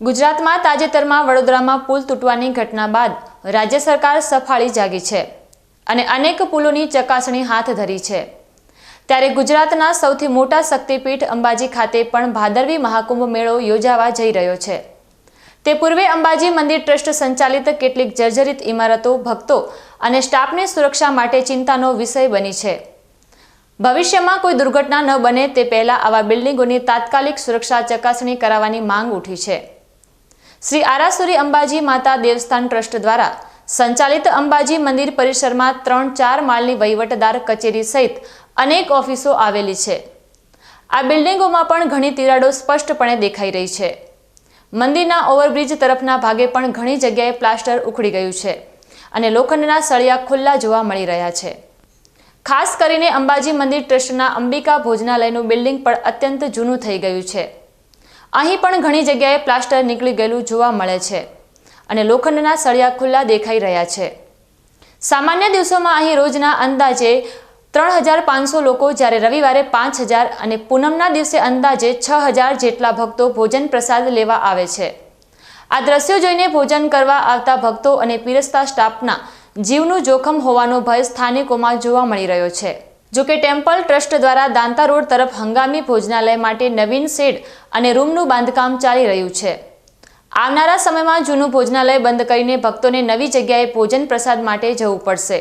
ગુજરાતમાં તાજેતરમાં વડોદરામાં પુલ તૂટવાની ઘટના બાદ રાજ્ય સરકાર સફાળી જાગી છે અને અનેક પુલોની ચકાસણી હાથ ધરી છે. ત્યારે ગુજરાતના સૌથી મોટા શક્તિપીઠ અંબાજી ખાતે પણ ભાદરવી મહાકુંભ મેળો યોજાવા જઈ રહ્યો છે. તે પૂર્વે અંબાજી મંદિર ટ્રસ્ટ સંચાલિત કેટલીક જર્જરિત ઇમારતો, ભક્તો અને સ્ટાફની સુરક્ષા માટે ચિંતાનો વિષય બની છે. ભવિષ્યમાં કોઈ દુર્ઘટના ન બને તે પહેલા આવા બિલ્ડિંગોની તાત્કાલિક સુરક્ષા ચકાસણી કરાવવાની માંગ ઉઠી છે. શ્રી આરાસુરી અંબાજી માતા દેવસ્થાન ટ્રસ્ટ દ્વારા સંચાલિત અંબાજી મંદિર પરિસરમાં ત્રણ ચાર માળની વહીવટદાર કચેરી સહિત અનેક ઓફિસો આવેલી છે. આ બિલ્ડિંગોમાં પણ ઘણી તિરાડો સ્પષ્ટપણે દેખાઈ રહી છે. મંદિરના ઓવરબ્રિજ તરફના ભાગે પણ ઘણી જગ્યાએ પ્લાસ્ટર ઉખડી ગયું છે અને લોખંડના સળિયા ખુલ્લા જોવા મળી રહ્યા છે. ખાસ કરીને અંબાજી મંદિર ટ્રસ્ટના અંબિકા ભોજનાલયનું બિલ્ડિંગ પણ અત્યંત જૂનું થઈ ગયું છે. અહીં પણ ઘણી જગ્યાએ પ્લાસ્ટર નીકળી ગયેલું જોવા મળે છે અને લોખંડના સળિયા ખુલ્લા દેખાઈ રહ્યા છે. સામાન્ય દિવસોમાં અહીં રોજના અંદાજે ત્રણ હજાર પાંચસો લોકો જ્યારે રવિવારે પાંચ હજાર અને પૂનમના દિવસે અંદાજે છ હજાર જેટલા ભક્તો ભોજન પ્રસાદ લેવા આવે છે. આ દ્રશ્યો જોઈને ભોજન કરવા આવતા ભક્તો અને પીરસતા સ્ટાફના જીવનું જોખમ હોવાનો ભય સ્થાનિકોમાં જોવા મળી રહ્યો છે. જોકે ટેમ્પલ ટ્રસ્ટ દ્વારા દાંતા રોડ તરફ હંગામી ભોજનાલય માટે નવીન શેડ અને રૂમનું બાંધકામ ચાલી રહ્યું છે. આવનારા સમયમાં જૂનું ભોજનાલય બંધ કરીને ભક્તોને નવી જગ્યાએ ભોજન પ્રસાદ માટે જવું પડશે.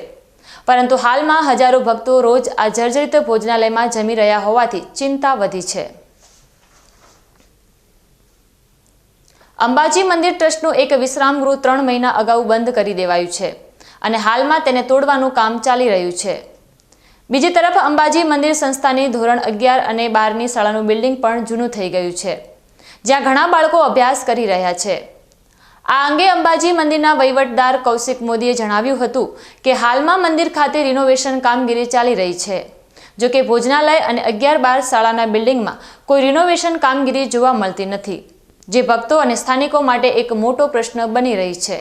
પરંતુ હાલમાં હજારો ભક્તો રોજ આ જર્જરિત ભોજનાલયમાં જમી રહ્યા હોવાથી ચિંતા વધી છે. અંબાજી મંદિર ટ્રસ્ટનું એક વિશ્રામ ગૃહ ત્રણ મહિના અગાઉ બંધ કરી દેવાયું છે અને હાલમાં તેને તોડવાનું કામ ચાલી રહ્યું છે. બીજી તરફ અંબાજી મંદિર સંસ્થાની ધોરણ અગિયાર અને બારની શાળાનું બિલ્ડિંગ પણ જૂનું થઈ ગયું છે, જ્યાં ઘણા બાળકો અભ્યાસ કરી રહ્યા છે. આ અંગે અંબાજી મંદિરના વહીવટદાર કૌશિક મોદીએ જણાવ્યું હતું કે હાલમાં મંદિર ખાતે રિનોવેશન કામગીરી ચાલી રહી છે. જો કે ભોજનાલય અને અગિયાર બાર શાળાના બિલ્ડિંગમાં કોઈ રિનોવેશન કામગીરી જોવા મળતી નથી, જે ભક્તો અને સ્થાનિકો માટે એક મોટો પ્રશ્ન બની રહી છે.